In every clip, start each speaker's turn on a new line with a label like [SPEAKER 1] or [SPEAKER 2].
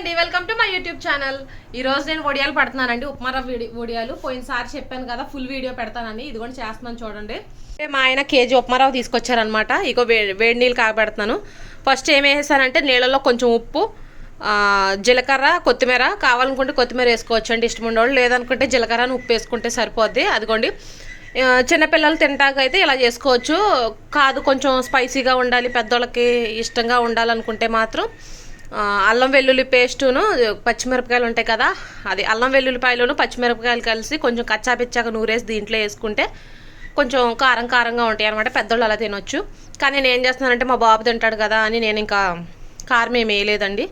[SPEAKER 1] అండి welcome to my YouTube channel ఈ రోజు నేను వడియాలు పడుతున్నానండి ఉప్మా రవ్వ వడియాలు. పోయినసారి చెప్పాను కదా ఫుల్ వీడియో పెడతానని. ఇది కూడా చేస్తున్నాను చూడండి. మా ఆయన కేజీ ఉప్మారావు తీసుకొచ్చారనమాట ఇగో వే- వేడి నీళ్ళు కాగబెడుతున్నాను. ఫస్ట్ ఏం వేసానంటే నీళ్ళలో కొంచెం ఉప్పు జీలకర్ర కొత్తిమీర. కావాలనుకుంటే కొత్తిమీర వేసుకోవచ్చు అండి ఇష్టం ఉండేవాళ్ళు లేదనుకుంటే జీలకర్రని ఉప్పు వేసుకుంటే సరిపోద్ది. అదిగోండి. చిన్నపిల్లలు తింటాకైతే ఇలా చేసుకోవచ్చు. కాదు కొంచెం స్పైసీగా ఉండాలి పెద్దోళ్ళకి ఇష్టంగా ఉండాలనుకుంటే మాత్రం. అల్లం వెల్లుల్లి పేస్టును పచ్చిమిరపకాయలు ఉంటాయి కదా అది అల్లం వెల్లుల్లిపాయలను పచ్చిమిరపకాయలు కలిసి కొంచెం కచ్చాపిచ్చాక నూరేసి దీంట్లో వేసుకుంటే కొంచెం కారం కారంగా ఉంటాయి అనమాట పెద్దోళ్ళు అలా తినొచ్చు. కానీ నేను ఏం చేస్తున్నానంటే మా బాబు తింటాడు కదా అని నేను ఇంకా కారం ఏమి వేయలేదండి.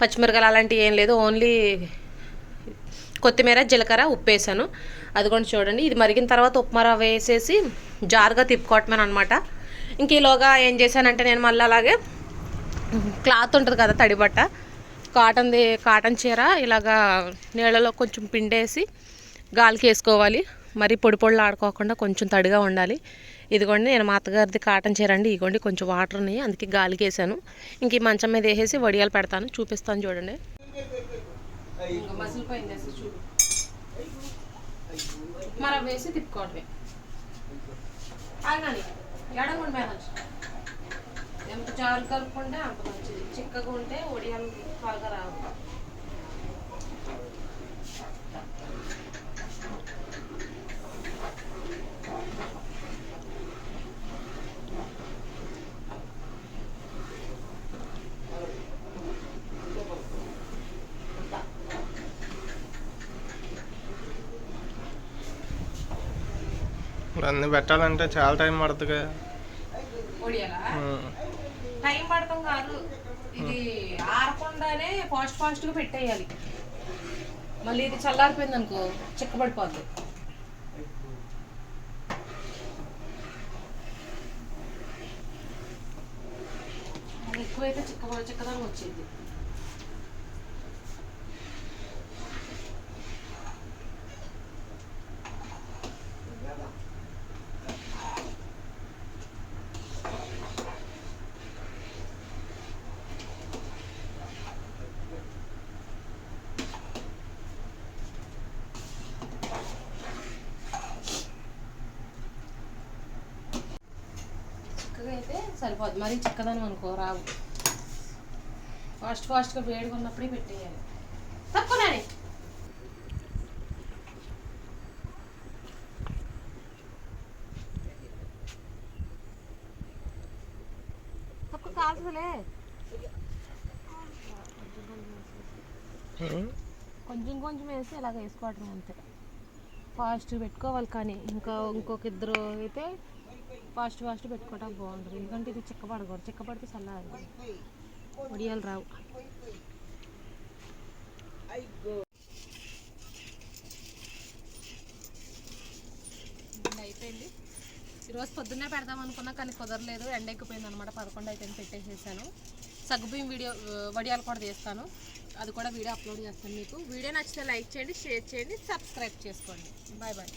[SPEAKER 1] పచ్చిమిరపకాయలు అలాంటివి ఏం లేదు. ఓన్లీ కొత్తిమీర జీలకర్ర ఉప్పు వేసాను. అది కూడా చూడండి. ఇది మరిగిన తర్వాత ఉప్మా వేసేసి జారుగా తిప్పుకోవటమే అనమాట ఇంక ఈలోగా ఏం చేశానంటే నేను మళ్ళీ అలాగే క్లాత్ ఉంటుంది కదా తడిబట్ట. కాటన్ది కాటన్ చీర ఇలాగా నీళ్ళలో కొంచెం పిండేసి గాలికి వేసుకోవాలి. మరి పొడి పొడులు ఆడుకోకుండా కొంచెం తడిగా ఉండాలి. ఇదిగోండి నేను మా అత్తగారిది కాటన్ చీర అండి. ఇదిగోండి కొంచెం వాటర్ ఉన్నాయి అందుకే గాలికి వేసాను. ఇంక ఈ మంచం మీద వేసేసి వడియాలు పెడతాను. చూపిస్తాను చూడండి. మరి వేసి తిప్పుకోవటమే ఎడగండి ఎంత చారు కలుపుకుంటే అంత మంచిది. చిక్కగా ఉంటే ఒడియాలు త్వరగా రావు.
[SPEAKER 2] అన్ని పెట్టాలంటే చాలా టైం పడుతుంది కదా.
[SPEAKER 1] టైం పడతాం కాదు. ఇది ఆరకుండానే ఫాస్ట్ ఫాస్ట్గా పెట్టేయాలి. మళ్ళీ ఇది చల్లారిపోయింది అనుకో చిక్కబడిపోద్ది. ఎక్కువైతే చిక్క చిక్కదనం వచ్చింది చిక్కగా అయితే సరిపోద్ది మరీ చిక్కదనం అనుకో రావు. ఫాస్ట్ ఫాస్ట్గా వేడిగా ఉన్నప్పుడే పెట్టేయాలి. తక్కువనే తక్కువ కాల్చలే
[SPEAKER 2] ఉమ్.
[SPEAKER 1] కొంచెం కొంచెం వేసి ఇలాగ వేసుకోవటం అంతే. ఫాస్ట్ పెట్టుకోవాలి కానీ ఇంకా ఇంకొక ఇద్దరు అయితే ఫాస్ట్ ఫాస్ట్ పెట్టుకోవటం బాగుంటుంది. ఎందుకంటే ఇది చిక్కపడకూడదు చిక్కపడితే చల్లారు వడియాలు రావు. అయిపోయింది. ఈరోజు పొద్దున్నే పెడదాం అనుకున్నా కానీ కుదరలేదు. ఎండ ఎక్కిపోయింది అనమాట పదకొండు అయితే పెట్టేసేసాను. సగ్గుబియ్యం వీడియో వడియాలు కూడా తీస్తాను. అది కూడా వీడియో అప్లోడ్ చేస్తాను మీకు. వీడియో నచ్చితే లైక్ చేయండి షేర్ చేయండి సబ్స్క్రైబ్ చేసుకోండి. Bye bye.